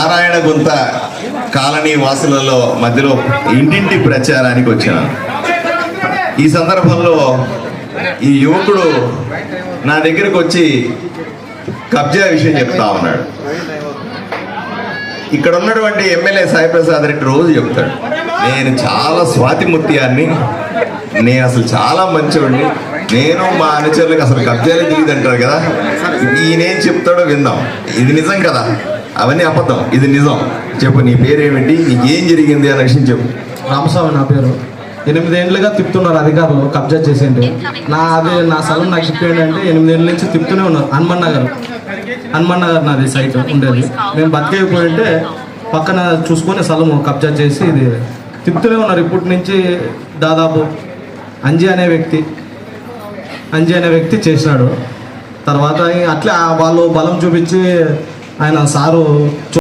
నారాయణ గుంత కాలనీ వాసులలో మధ్యలో ఇంటింటి ప్రచారానికి వచ్చాను. ఈ సందర్భంలో ఈ యువకుడు నా దగ్గరకు వచ్చి కబ్జా విషయం చెప్తా ఉన్నాడు. ఇక్కడ ఉన్నటువంటి ఎమ్మెల్యే సాయిప్రసాద్ రెడ్డి రోజు చెప్తాడు నేను చాలా స్వాతిముత్యాన్ని నేను అసలు చాలా మంచివాడిని నేను మా అనుచరులకు అసలు కబ్జాలే తెలియదు అంటారు కదా ఈయనేం చెప్తాడో విందాం. ఇది నిజం కదా? అవన్నీ అబద్ధం. ఇది నిజం. చెప్పు నీ పేరేమిటి? నీకేం ఏం జరిగింది అనే విషయం చెప్పు. రామస్వామి నా పేరు. ఎనిమిదేండ్లుగా తిప్పుతున్నారు అధికారులు కబ్జా చేసేయండి నా అది నా స్థలం నాకు చెప్పేయండి అంటే ఎనిమిదేళ్ళ నుంచి తిప్పుతూనే ఉన్నారు. హనుమన్ నగర్. హనుమన్ నగర్ నాది సైట్ ఉండేది. నేను ఉంటే పక్కన చూసుకొని స్థలం కబ్జా చేసి ఇది తిప్పుతూనే ఉన్నారు. ఇప్పటి నుంచి దాదాపు అంజీ అనే వ్యక్తి అంజీ అనే వ్యక్తి చేసినాడు తర్వాత అట్లా వాళ్ళు బలం చూపించి ఆయన సారు